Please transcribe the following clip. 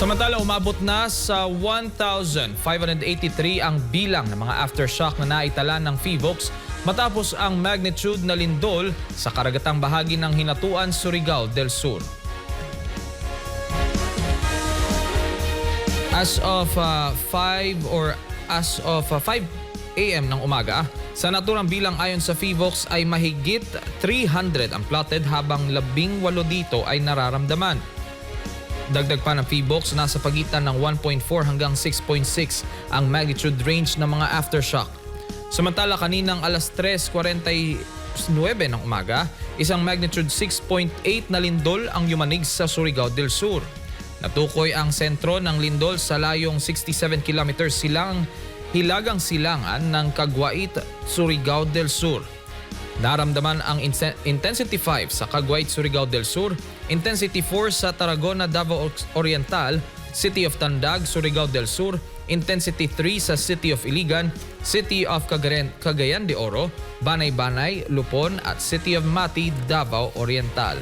Samantala, umabot na sa 1,583 ang bilang ng mga aftershock na naitala ng FIVOX matapos ang magnitude na lindol sa karagatang bahagi ng Hinatuan, Surigao del Sur. As of uh, 5 or as of uh, 5 a.m. ng umaga, sa naturang bilang ayon sa FIVOX ay mahigit 300 ang plotted habang labing walo dito ay nararamdaman. Dagdag pa ng PBOX, nasa pagitan ng 1.4 hanggang 6.6 ang magnitude range ng mga aftershock. Samantala kaninang alas 3.49 ng umaga, isang magnitude 6.8 na lindol ang yumanig sa Surigao del Sur. Natukoy ang sentro ng lindol sa layong 67 kilometers silang hilagang silangan ng Kagwait, Surigao del Sur. Naramdaman ang Intensity 5 sa Caguait, Surigao del Sur, Intensity 4 sa Tarragona, Davao Oriental, City of Tandag, Surigao del Sur, Intensity 3 sa City of Iligan, City of Cagayan, Cagayan de Oro, Banay-Banay, Lupon at City of Mati, Davao Oriental.